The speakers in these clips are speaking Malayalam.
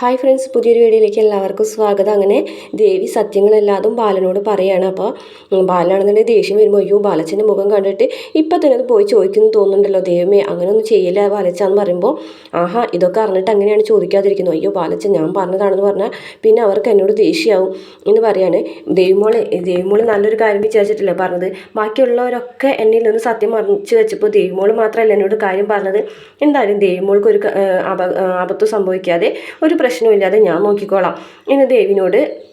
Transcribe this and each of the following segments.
ഹായ് ഫ്രണ്ട്സ് പുതിയൊരു വീഡിയോയിലേക്ക് എല്ലാവർക്കും സ്വാഗതം. അങ്ങനെ ദേവി സത്യങ്ങളെല്ലാതും ബാലനോട് പറയുകയാണ് അപ്പോൾ ബാലനാണെന്നുണ്ടെങ്കിൽ ദേഷ്യം വരുമ്പോൾ അയ്യോ ബാലച്ചന്റെ മുഖം കണ്ടിട്ട് ഇപ്പം തന്നെ അത് പോയി ചോദിക്കുന്നു തോന്നുന്നുണ്ടല്ലോ ദൈവമേ. അങ്ങനെയൊന്നും ചെയ്യില്ല ബാലച്ചാന്ന് പറയുമ്പോൾ ആഹാ ഇതൊക്കെ അറിഞ്ഞിട്ട് അങ്ങനെയാണ് ചോദിക്കാതിരിക്കുന്നത്. അയ്യോ ബാലച്ചൻ ഞാൻ പറഞ്ഞതാണെന്ന് പറഞ്ഞാൽ പിന്നെ അവർക്ക് എന്നോട് ദേഷ്യമാവും എന്ന് പറയാണ്. ദേവിമോളെ ദേവിമോൾ നല്ലൊരു കാര്യം വിചാരിച്ചിട്ടില്ല. പറഞ്ഞത് ബാക്കിയുള്ളവരൊക്കെ എന്നിൽ നിന്ന് സത്യം മറിച്ച് വെച്ചപ്പോൾ ദേവിമോൾ മാത്രമല്ല എന്നോട് കാര്യം പറഞ്ഞത്? എന്തായാലും ദേവിമോൾക്ക് ഒരു ഏഹ് അബദ്ധം സംഭവിക്കാതെ ഒരു പ്രശ്നമില്ലാതെ ഞാൻ നോക്കിക്കോളാം. എന്ന് ദേവിനോട്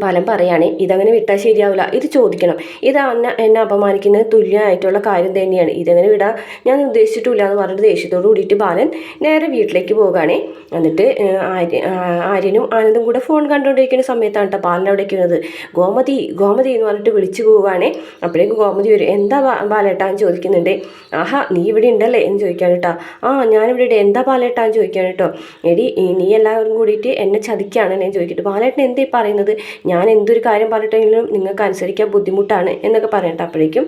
ഫലം പറയാണ്. ഇതങ്ങനെ വിട്ടാൽ ശരിയാവില്ല ഇത് ചോദിക്കണം. ഇത് അന്ന എന്നെ അപമാനിക്കുന്ന തുല്യമായിട്ടുള്ള കാര്യം തന്നെയാണ്. ഇതങ്ങനെ വിടാൻ ഞാൻ ഉദ്ദേശിച്ചിട്ടില്ല എന്ന് പറഞ്ഞിട്ട് ദേഷ്യത്തോട് കൂടിയിട്ട് ബാലൻ നേരെ വീട്ടിലേക്ക് പോകുകയാണേ എന്നിട്ട് ആര്യ ആര്യനും ആനന്ദും കൂടെ ഫോൺ കണ്ടുകൊണ്ടിരിക്കുന്ന സമയത്താണ് കേട്ടോ ബാലൻ അവിടെ വരുന്നത് ഗോമതി ഗോമതി എന്ന് പറഞ്ഞിട്ട് വിളിച്ചു പോവുകയാണേ അപ്പോഴേക്കും ഗോമതി വരും. എന്താ ബാലേട്ടാ ബാലേട്ടാന്ന് ചോദിക്കുന്നുണ്ട്. ആഹാ നീ ഇവിടെ ഉണ്ടല്ലേ എന്ന് ചോദിക്കാൻ കേട്ടോ ആ ഞാനിവിടെ ഉണ്ട്. എന്താ ബാലേട്ടാന്ന് ചോദിക്കാൻ കേട്ടോ എടി നീ എല്ലാവരും കൂടിയിട്ട് എന്നെ ചതിക്കുകയാണ് ഞാൻ ചോദിക്കട്ടെ. ബാലേട്ടൻ എന്തേ പറയുന്നത്? ഞാൻ എന്തൊരു കാര്യം പറഞ്ഞിട്ടെങ്കിലും നിങ്ങൾക്ക് അനുസരിക്കാൻ ബുദ്ധിമുട്ടാണ് എന്നൊക്കെ പറയട്ടെ അപ്പോഴേക്കും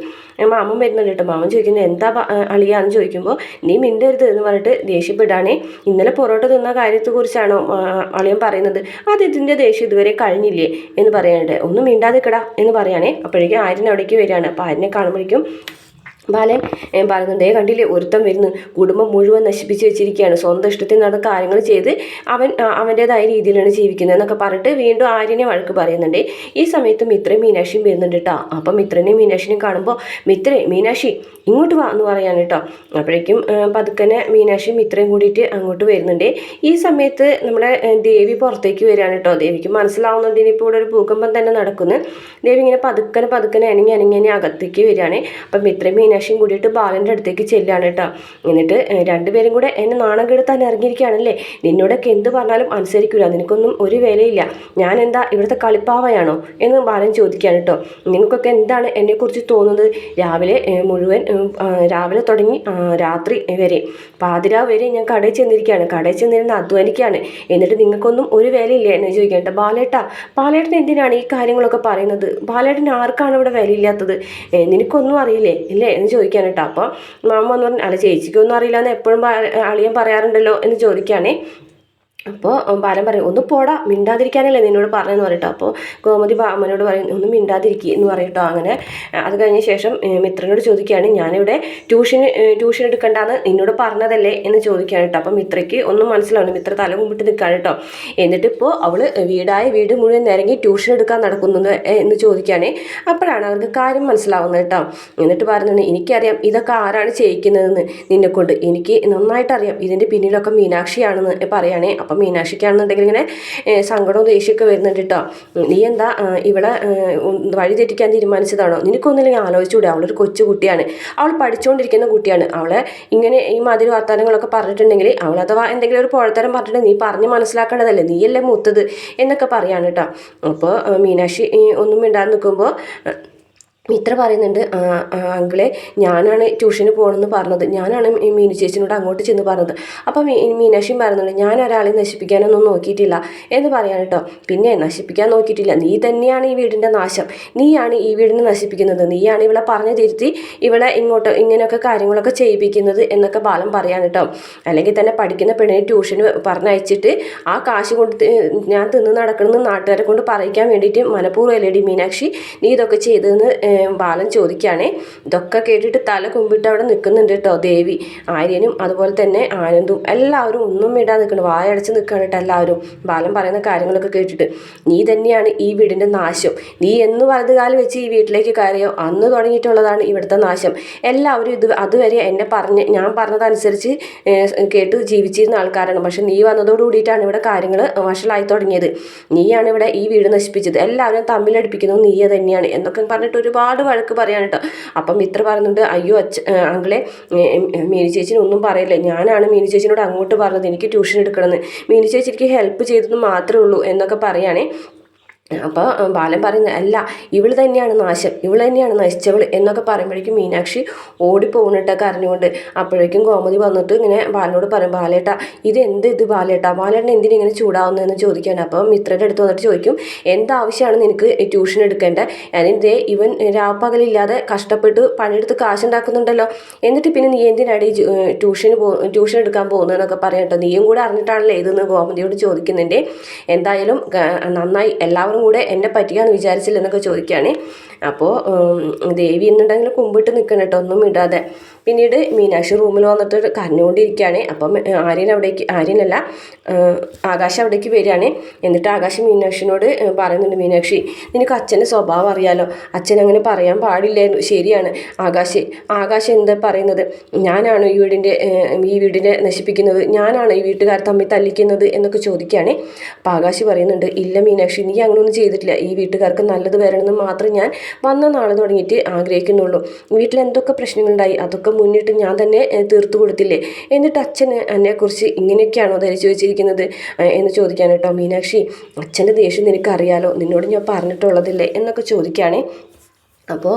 മാമൻ വരുന്നുണ്ട് കേട്ടോ. മാമൻ ചോദിക്കുന്നത് എന്താ അളിയാന്ന് ചോദിക്കുമ്പോൾ നീ മിണ്ടരുത് എന്ന് പറഞ്ഞിട്ട് ദേഷ്യപ്പെടാണേ. ഇന്നലെ പൊറോട്ട തിന്ന കാര്യത്തെക്കുറിച്ചാണോ അളിയൻ പറയുന്നത്? അത് ഇതിന്റെ ദേഷ്യം ഇതുവരെ കഴിഞ്ഞില്ലേ എന്ന് പറയാനുണ്ട്. ഒന്നും മിണ്ടാതെ മിണ്ടാതിക്കടാ എന്ന് പറയാനേ അപ്പോഴേക്കും ആര്യൻ അവിടേക്ക് വരികയാണ്. അപ്പോൾ ആര്യനെ കാണുമ്പോഴേക്കും ബാലൻ പറയുന്നുണ്ട് "ദേ കണ്ടില്ലേ ഒരുത്തം വരുന്നു. കുടുംബം മുഴുവൻ നശിപ്പിച്ച് വെച്ചിരിക്കുകയാണ്. സ്വന്തം ഇഷ്ടത്തിൽ നടന്ന കാര്യങ്ങൾ ചെയ്ത് അവൻ അവന്റേതായ രീതിയിലാണ് ജീവിക്കുന്നത് എന്നൊക്കെ പറഞ്ഞിട്ട് വീണ്ടും ആര്യനെ വഴക്ക് പറയുന്നുണ്ട്. ഈ സമയത്ത് മിത്രയും മീനാക്ഷിയും വരുന്നുണ്ട് കേട്ടോ അപ്പം മിത്രനെയും മീനാക്ഷിനെയും കാണുമ്പോൾ മിത്രേ മീനാക്ഷി ഇങ്ങോട്ട് വാ എന്ന് പറയാണ് കേട്ടോ അപ്പോഴേക്കും പതുക്കനെ മീനാക്ഷിയും മിത്രയും കൂടിയിട്ട് അങ്ങോട്ട് വരുന്നുണ്ട്. ഈ സമയത്ത് നമ്മുടെ ദേവി പുറത്തേക്ക് വരികയാണ് കേട്ടോ ദേവിക്ക് മനസ്സിലാവുന്നുണ്ട് ഇനിയിപ്പോൾ ഇവിടെ ഒരു ഭൂകമ്പം തന്നെ നടക്കുന്നു. ദേവി ഇങ്ങനെ പതുക്കനെ പതുക്കനെ അനങ്ങി അനങ്ങി അനങ്ങി അകത്തേക്ക് വരികയാണ്. അപ്പം മിത്രയും മീനാക്ഷിയും കൂടിയിട്ട് ബാലന്റെ അടുത്തേക്ക് ചെല്ലുകയാണ് കേട്ടോ. എന്നിട്ട് രണ്ടുപേരും കൂടെ എന്നെ നാണം കെടുത്താൻ ഇറങ്ങിയിരിക്കുകയാണല്ലേ? നിന്നോടൊക്കെ എന്ത് പറഞ്ഞാലും അനുസരിക്കില്ല നിനക്കൊന്നും ഒരു വിലയില്ല. ഞാൻ എന്താ ഇവിടുത്തെ കളിപ്പാവയാണോ എന്ന് ബാലൻ ചോദിക്കുകയാണ് കേട്ടോ. നിങ്ങൾക്കൊക്കെ എന്താണ് എന്നെക്കുറിച്ച് തോന്നുന്നത്? രാവിലെ മുഴുവൻ രാവിലെ തുടങ്ങി രാത്രി വരെ. പാതിരാവ് വരെ ഞാൻ കടയിൽ ചെന്നിരിക്കുകയാണ്. കടയിൽ ചെന്നിരുന്ന് അധ്വാനിക്കുകയാണ്. എന്നിട്ട് നിങ്ങൾക്കൊന്നും ഒരു വിലയില്ല എന്ന് ചോദിക്കേണ്ട ബാലേട്ടാ ബാലേട്ടൻ എന്തിനാണ് ഈ കാര്യങ്ങളൊക്കെ പറയുന്നത്? ബാലേട്ടൻ ആർക്കാണ് ഇവിടെ വിലയില്ലാത്തത്? നിനക്കൊന്നും അറിയില്ലേ? ഇല്ലേ എന്ന് ചോദിക്കാൻ കേട്ടോ അപ്പോൾ മാമ എന്ന് പറഞ്ഞാൽ അല്ല ചേച്ചിക്കൊന്നും അറിയില്ല എന്ന് എപ്പോഴും അളിയൻ പറയാറുണ്ടല്ലോ എന്ന് ചോദിക്കുകയാണേ. അപ്പോൾ ബാലൻ പറയും ഒന്ന് പോടാ മിണ്ടാതിരിക്കാനല്ലേ നിന്നോട് പറഞ്ഞെന്ന് പറയട്ടോ. അപ്പോൾ ഗോമതി ബാമനോട് പറയും ഒന്ന് മിണ്ടാതിരിക്കുക എന്ന് പറയട്ടോ അങ്ങനെ. അത് കഴിഞ്ഞ ശേഷം മിത്രനോട് ചോദിക്കുകയാണ് ഞാനിവിടെ ട്യൂഷന് ട്യൂഷൻ എടുക്കണ്ടെന്ന് നിന്നോട് പറഞ്ഞതല്ലേ? എന്ന് ചോദിക്കുകയാണ് കേട്ടോ. അപ്പം മിത്രയ്ക്ക് ഒന്നും മനസ്സിലാവുന്നു മിത്ര തല മുമ്പിട്ട് നിൽക്കുകയാണ് കേട്ടോ. എന്നിട്ട് ഇപ്പോൾ അവൾ വീടായ വീട് മുഴുവൻ നിരങ്ങി ട്യൂഷൻ എടുക്കാൻ നടക്കുന്നത് എന്ന് ചോദിക്കുകയാണ്. അപ്പോഴാണ് അവർക്ക് കാര്യം മനസ്സിലാവുന്നത് കേട്ടോ. എന്നിട്ട് പറയുന്നുണ്ട് എനിക്കറിയാം ഇതൊക്കെ ആരാണ് ചെയ്യിക്കുന്നതെന്ന് നിന്നെക്കൊണ്ട്. എനിക്ക് നന്നായിട്ട് അറിയാം ഇതിന്റെ പിന്നിലൊക്കെ മീനാക്ഷിയാണെന്ന് പറയുകയാണേ അപ്പം മീനാക്ഷിക്കാണെന്നുണ്ടെങ്കിൽ ഇങ്ങനെ സങ്കടവും ദേഷ്യമൊക്കെ വരുന്നുണ്ട് കേട്ടോ. നീ എന്താ ഇവിടെ വഴി തെറ്റിക്കാൻ തീരുമാനിച്ചതാണോ? നിനക്കൊന്നില്ലെങ്കിൽ ആലോചിച്ചുകൂടെ. അവളൊരു കൊച്ചു കുട്ടിയാണ്. അവൾ പഠിച്ചുകൊണ്ടിരിക്കുന്ന കുട്ടിയാണ്. അവളെ ഇങ്ങനെ ഈ മാതിരി വർത്തമാനങ്ങളൊക്കെ പറഞ്ഞിട്ടുണ്ടെങ്കിൽ അവൾ അഥവാ എന്തെങ്കിലും ഒരു പോഴത്തരം പറഞ്ഞിട്ട് നീ പറഞ്ഞ് മനസ്സിലാക്കേണ്ടതല്ലേ? നീയല്ലേ മൂത്തത് എന്നൊക്കെ പറയാണ് കേട്ടോ. അപ്പോൾ മീനാക്ഷി ഒന്നും മിണ്ടാതെ നിൽക്കുമ്പോൾ മിത്ര പറയുന്നുണ്ട്. "ആ, ആ, അങ്കിളെ ഞാനാണ് ട്യൂഷന് പോകണമെന്ന് പറഞ്ഞത്. ഞാനാണ് മീനു ചേച്ചിനോട് അങ്ങോട്ട് ചെന്ന് പറഞ്ഞത്. അപ്പോൾ മീ മീനാക്ഷിയും പറയുന്നുണ്ട് ഞാൻ ഒരാളെ നശിപ്പിക്കാനൊന്നും നോക്കിയിട്ടില്ല എന്ന് പറയാൻ കേട്ടോ. പിന്നെ നശിപ്പിക്കാൻ നോക്കിയിട്ടില്ല. നീ തന്നെയാണ് ഈ വീടിന്റെ നാശം. നീയാണ് ഈ വീടിനെ നശിപ്പിക്കുന്നത്. നീയാണ് ഇവളെ പറഞ്ഞു തിരുത്തി ഇവളെ ഇങ്ങോട്ട് ഇങ്ങനെയൊക്കെ കാര്യങ്ങളൊക്കെ ചെയ്യിപ്പിക്കുന്നത് എന്നൊക്കെ ബാലം പറയാൻ കേട്ടോ. അല്ലെങ്കിൽ തന്നെ പഠിക്കുന്ന പെണ്ണിനെ ട്യൂഷന് പറഞ്ഞയച്ചിട്ട് ആ കാശ് കൊണ്ട് ഞാൻ തിന്ന് നടക്കണമെന്ന് നാട്ടുകാരെ കൊണ്ട് പറയിക്കാൻ വേണ്ടിയിട്ട് മനഃപൂർവം അല്ലേടി മീനാക്ഷി? നീ ഇതൊക്കെ ചെയ്തതെന്ന് ബാലൻ ചോദിക്കുകയാണേ ഇതൊക്കെ കേട്ടിട്ട് തല കുമ്പിട്ട് അവിടെ നിൽക്കുന്നുണ്ട് കേട്ടോ ദേവി. ആര്യനും അതുപോലെ തന്നെ ആനന്ദും എല്ലാവരും ഒന്നും ഇടാൻ നിൽക്കണം വായടച്ച് നിൽക്കുകയാണ് കേട്ടോ എല്ലാവരും. ബാലൻ പറയുന്ന കാര്യങ്ങളൊക്കെ കേട്ടിട്ട് നീ തന്നെയാണ് ഈ വീടിന്റെ നാശം. നീ എന്ന് വലതുകാലം വെച്ച് ഈ വീട്ടിലേക്ക് കയറിയോ? അന്ന് തുടങ്ങിയിട്ടുള്ളതാണ് ഇവിടുത്തെ നാശം. എല്ലാവരും ഇത് അതുവരെ എന്നെ പറഞ്ഞ് ഞാൻ പറഞ്ഞതനുസരിച്ച് കേട്ട് ജീവിച്ചിരുന്ന ആൾക്കാരാണ്. പക്ഷെ നീ വന്നതോട് കൂടിയിട്ടാണ് ഇവിടെ കാര്യങ്ങൾ വഷളായി തുടങ്ങിയത്. നീയാണ് ഇവിടെ ഈ വീട് നശിപ്പിച്ചത്. എല്ലാവരും തമ്മിലടിപ്പിക്കുന്നത് നീയെ തന്നെയാണ്. എന്നൊക്കെ പറഞ്ഞിട്ട് ഒരുപാട് വഴക്ക് പറയാൻ കേട്ടോ അപ്പം മിത്ര പറയുന്നുണ്ട് അയ്യോ അച്ഛ അങ്കിളെ മീനു ചേച്ചിനെ ഒന്നും പറയില്ല. ഞാനാണ് മീനു ചേച്ചിനോട് അങ്ങോട്ട് പറഞ്ഞത്. എനിക്ക് ട്യൂഷൻ എടുക്കണമെന്ന്. മീനു ചേച്ചി എനിക്ക് ഹെൽപ്പ് ചെയ്തെന്ന് മാത്രമേ ഉള്ളൂ എന്നൊക്കെ പറയുകയാണേ. അപ്പോൾ ബാലൻ പറയുന്നത് അല്ല ഇവൾ തന്നെയാണ് നാശം. ഇവൾ തന്നെയാണ് നശിച്ചവൾ എന്നൊക്കെ പറയുമ്പോഴേക്കും മീനാക്ഷി ഓടിപ്പോകണിട്ടൊക്കെ അറിഞ്ഞുകൊണ്ട് അപ്പോഴേക്കും ഗോമതി വന്നിട്ട് ഇങ്ങനെ ബാലനോട് പറയും ബാലേട്ട ഇത് എന്ത് ഇത് ബാലേട്ട? ബാലേട്ടൻ എന്തിനാ ഇങ്ങനെ ചൂടാവുന്നതെന്ന് ചോദിക്കാൻ? അപ്പോൾ മിത്രയുടെ അടുത്ത് വന്നിട്ട് ചോദിക്കും എന്താവശ്യമാണ് നിനക്ക് ട്യൂഷൻ എടുക്കേണ്ടത് അതിന്റെ ഇവൻ രാപ്പകലില്ലാതെ കഷ്ടപ്പെട്ട് പണിയെടുത്ത് കാശുണ്ടാക്കുന്നുണ്ടല്ലോ. എന്നിട്ട് പിന്നെ നീ എന്തിനാടി ട്യൂഷന് പോ ട്യൂഷൻ എടുക്കാൻ പോകുന്നതെന്നൊക്കെ പറയാം കേട്ടോ. നീയും കൂടെ അറിഞ്ഞിട്ടാണല്ലോ ഇതെന്ന് ഗോമതിയോട് ചോദിക്കുന്നുണ്ട്. എന്തായാലും നന്നായി എല്ലാവരും കൂടെ എന്നെ പറ്റിയാന്ന് വിചാരിച്ചില്ലെന്നൊക്കെ ചോദിക്കുകയാണ് അപ്പോൾ ദേവി എന്നുണ്ടെങ്കിൽ കുമ്പിട്ട് നിൽക്കണം കേട്ടോ ഒന്നും ഇടാതെ. പിന്നീട് മീനാക്ഷി റൂമിൽ വന്നിട്ട് കരഞ്ഞുകൊണ്ടിരിക്കുകയാണ്. അപ്പം ആര്യൻ അവിടേക്ക് ആര്യനല്ല ആകാശം അവിടേക്ക് വരികയാണ്. എന്നിട്ട് ആകാശം മീനാക്ഷിനോട് പറയുന്നുണ്ട് മീനാക്ഷി നിനക്ക് അച്ഛന്റെ സ്വഭാവം അറിയാലോ? അച്ഛൻ അങ്ങനെ പറയാൻ പാടില്ലായിരുന്നു. ശരിയാണ്. ആകാശ് ആകാശ് എന്താ പറയുന്നത്? ഞാനാണ് ഈ വീടിന്റെ ഈ വീടിനെ നശിപ്പിക്കുന്നത്? ഞാനാണ് ഈ വീട്ടുകാർ തമ്മിൽ തല്ലിക്കുന്നത്? എന്നൊക്കെ ചോദിക്കുകയാണ്. അപ്പോൾ ആകാശ് പറയുന്നുണ്ട് ഇല്ല മീനാക്ഷി നീ അങ്ങനെയൊന്നും ചെയ്തിട്ടില്ല. ഈ വീട്ടുകാർക്ക് നല്ലത് വരണമെന്ന് മാത്രം ഞാൻ വന്ന നാൾ തുടങ്ങിയിട്ട് ആഗ്രഹിക്കുന്നുള്ളൂ. വീട്ടിൽ എന്തൊക്കെ പ്രശ്നങ്ങളുണ്ടായി? അതൊക്കെ മുന്നിട്ട് ഞാൻ തന്നെ തീർത്തു കൊടുത്തില്ലേ? എന്നിട്ട് അച്ഛന് എന്നെക്കുറിച്ച് ഇങ്ങനെയൊക്കെയാണോ ധരിച്ചു വെച്ചിരിക്കുന്നത്? എന്ന് ചോദിക്കാൻ കേട്ടോ മീനാക്ഷി. അച്ഛന്റെ ദേഷ്യം നിനക്കറിയാലോ? നിന്നോട് ഞാൻ പറഞ്ഞിട്ടുള്ളതില്ലേ? എന്നൊക്കെ ചോദിക്കുകയാണേ അപ്പോൾ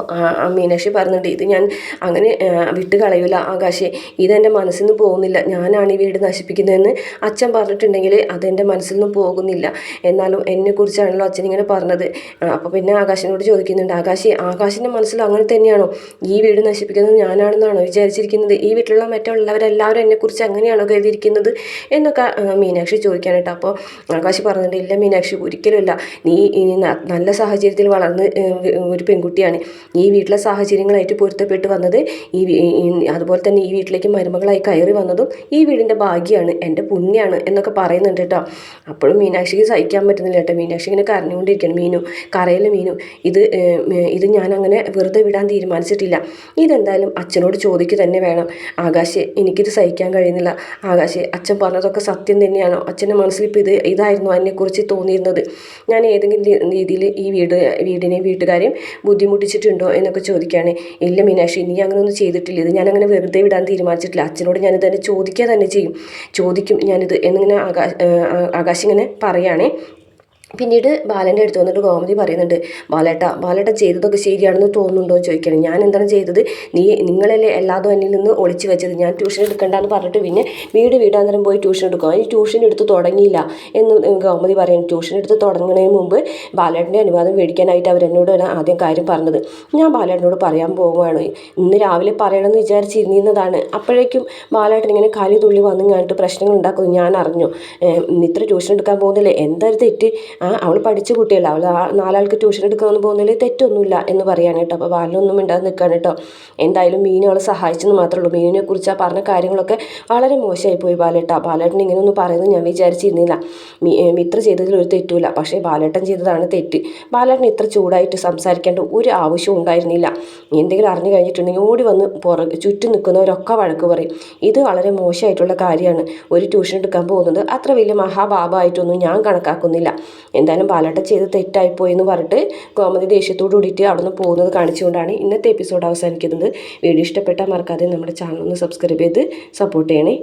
മീനാക്ഷി പറഞ്ഞിട്ട് ഇത് ഞാൻ അങ്ങനെ വിട്ട് കളയൂല. ആകാശെ ഇതെന്റെ മനസ്സിൽ നിന്ന് പോകുന്നില്ല. ഞാനാണ് ഈ വീട് നശിപ്പിക്കുന്നതെന്ന് അച്ഛൻ പറഞ്ഞിട്ടുണ്ടെങ്കിൽ അതെന്റെ മനസ്സിൽ നിന്ന് പോകുന്നില്ല. എന്നാലും എന്നെക്കുറിച്ചാണല്ലോ അച്ഛൻ ഇങ്ങനെ പറഞ്ഞത്. അപ്പോൾ പിന്നെ ആകാശിനോട് ചോദിക്കുന്നുണ്ട് ആകാശി ആകാശിന്റെ മനസ്സിൽ അങ്ങനെ തന്നെയാണോ? ഈ വീട് നശിപ്പിക്കുന്നത് ഞാനാണെന്നാണോ വിചാരിച്ചിരിക്കുന്നത്? ഈ വീട്ടിലുള്ള മറ്റുള്ളവരെല്ലാവരും എന്നെക്കുറിച്ച് അങ്ങനെയാണോ കരുതിയിരിക്കുന്നത്? എന്നൊക്കെ മീനാക്ഷി ചോദിക്കാനായിട്ട് അപ്പോൾ ആകാശി പറഞ്ഞിട്ട് ഇല്ല മീനാക്ഷി ഒരിക്കലുമില്ല. നീ നല്ല സാഹചര്യത്തിൽ വളർന്ന് ഒരു പെൺകുട്ടിയാണ്. ഈ വീട്ടിലെ സാഹചര്യങ്ങളായിട്ട് പൊരുത്തപ്പെട്ട് വന്നത് ഈ അതുപോലെ തന്നെ ഈ വീട്ടിലേക്ക് മരുമകളായി കയറി വന്നതും ഈ വീടിന്റെ ഭാഗ്യമാണ് എന്റെ പുണ്യമാണ് എന്നൊക്കെ പറയുന്നുണ്ട് കേട്ടോ. അപ്പോഴും മീനാക്ഷിക്ക് സഹിക്കാൻ പറ്റുന്നില്ല കേട്ടോ. മീനാക്ഷി ഇങ്ങനെ കരഞ്ഞുകൊണ്ടിരിക്കണം മീനു കരയിലെ മീനു? ഇത് ഇത് ഞാൻ അങ്ങനെ വെറുതെ വിടാൻ തീരുമാനിച്ചിട്ടില്ല. ഇതെന്തായാലും അച്ഛനോട് ചോദിക്കുക തന്നെ വേണം. ആകാശെ എനിക്കിത് സഹിക്കാൻ കഴിയുന്നില്ല. ആകാശെ അച്ഛൻ പറഞ്ഞതൊക്കെ സത്യം തന്നെയാണോ? അച്ഛന്റെ മനസ്സിൽ ഇപ്പോൾ ഇത് ഇതായിരുന്നു അതിനെക്കുറിച്ച് തോന്നിയിരുന്നത്. ഞാൻ ഏതെങ്കിലും രീതിയിൽ ഈ വീട് വീടിനെയും വീട്ടുകാരെയും ബുദ്ധിമുട്ടി പഠിപ്പിച്ചിട്ടുണ്ടോ എന്നൊക്കെ ചോദിക്കുകയാണ്. ഇല്ല മീനാക്ഷി നീ അങ്ങനെ ഒന്നും ചെയ്തിട്ടില്ല. ഇത് ഞാനങ്ങനെ വെറുതെ വിടാൻ തീരുമാനിച്ചിട്ടില്ല. അച്ഛനോട് ഞാനിത് തന്നെ ചോദിക്കുക തന്നെ ചെയ്യും. ചോദിക്കും ഞാനിത് എന്നിങ്ങനെ ആകാശ് ആകാശ് പറയുകയാണേ പിന്നീട് ബാലന്റെ അടുത്ത് വന്നിട്ട് ഗോമതി പറയുന്നുണ്ട് ബാലേട്ട ബാലേട്ട ചെയ്തതൊക്കെ ശരിയാണെന്ന് തോന്നുന്നുണ്ടോ എന്ന് ചോദിക്കണം. ഞാൻ എന്താണ് ചെയ്തത്? നീ നിങ്ങളല്ലേ എല്ലാതും എന്നിൽ നിന്ന് ഒളിച്ചു വെച്ചത്. ഞാൻ ട്യൂഷൻ എടുക്കണ്ടെന്ന് പറഞ്ഞിട്ട് പിന്നെ വീട് വീടാന്തരം പോയി ട്യൂഷൻ എടുക്കും. അതിന് ട്യൂഷൻ എടുത്ത് തുടങ്ങിയില്ല. എന്ന് ഗോമതി പറയുന്നു. ട്യൂഷൻ എടുത്ത് തുടങ്ങുന്നതിന് മുമ്പ് ബാലേട്ടന്റെ അനുവാദം മേടിക്കാനായിട്ട് അവരെന്നോട് ആദ്യം കാര്യം പറഞ്ഞത്. ഞാൻ ബാലേട്ടനോട് പറയാൻ പോവുകയാണ്. ഇന്ന് രാവിലെ പറയണമെന്ന് വിചാരിച്ചിരുന്നതാണ്. അപ്പോഴേക്കും ബാലേട്ടൻ ഇങ്ങനെ കാലി തുള്ളി വന്നു ഞാനിട്ട് പ്രശ്നങ്ങൾ ഉണ്ടാക്കുന്നു. ഞാൻ അറിഞ്ഞു. ഇത്ര ട്യൂഷൻ എടുക്കാൻ പോകുന്നില്ലേ? എന്തായാലും തെറ്റ്? അവൾ പഠിച്ച കുട്ടിയല്ല. അവൾ നാലാൾക്ക് ട്യൂഷൻ എടുക്കാമെന്ന് പോകുന്നതിൽ തെറ്റൊന്നുമില്ല എന്ന് പറയാണ് കേട്ടോ. അപ്പോൾ ബാലനൊന്നും മിണ്ടാതെ നിൽക്കുകയാണ് കേട്ടോ. എന്തായാലും മീനു അവളെ സഹായിച്ചെന്ന് മാത്രമേ ഉള്ളൂ. മീനിനെ കുറിച്ച് ആ പറഞ്ഞ കാര്യങ്ങളൊക്കെ വളരെ മോശമായി പോയി ബാലേട്ട. ബാലേട്ടൻ ഇങ്ങനെയൊന്നും പറയുന്നത് ഞാൻ വിചാരിച്ചിരുന്നില്ല. മിത്ര ചെയ്തതിൽ ഒരു തെറ്റുമില്ല. പക്ഷേ ബാലേട്ടൻ ചെയ്തതാണ് തെറ്റ്. ബാലേട്ടൻ ഇത്ര ചൂടായിട്ട് സംസാരിക്കേണ്ട ഒരു ആവശ്യവും ഉണ്ടായിരുന്നില്ല. എന്തെങ്കിലും അറിഞ്ഞു കഴിഞ്ഞിട്ടുണ്ടെങ്കിൽ ഓടി വന്ന് പുറകെ ചുറ്റും നിൽക്കുന്നവരൊക്കെ വഴക്ക് പറയും. ഇത് വളരെ മോശമായിട്ടുള്ള കാര്യമാണ്. ഒരു ട്യൂഷൻ എടുക്കാൻ പോകുന്നത് അത്ര വലിയ മഹാഭാപമായിട്ടൊന്നും ഞാൻ കണക്കാക്കുന്നില്ല. എന്തായാലും ബാലാട്ട ചെയ്ത് തെറ്റായിപ്പോയി എന്ന് പറഞ്ഞിട്ട് കോമതി ദേഷ്യത്തോട് കൂടിയിട്ട് അവിടെ നിന്ന് പോകുന്നത് കാണിച്ചുകൊണ്ടാണ് ഇന്നത്തെ എപ്പിസോഡ് അവസാനിക്കുന്നത്. വീഡിയോ ഇഷ്ടപ്പെട്ടാൽ മറക്കാതെ നമ്മുടെ ചാനൽ ഒന്ന് സബ്സ്ക്രൈബ് ചെയ്ത് സപ്പോർട്ട് ചെയ്യണേ.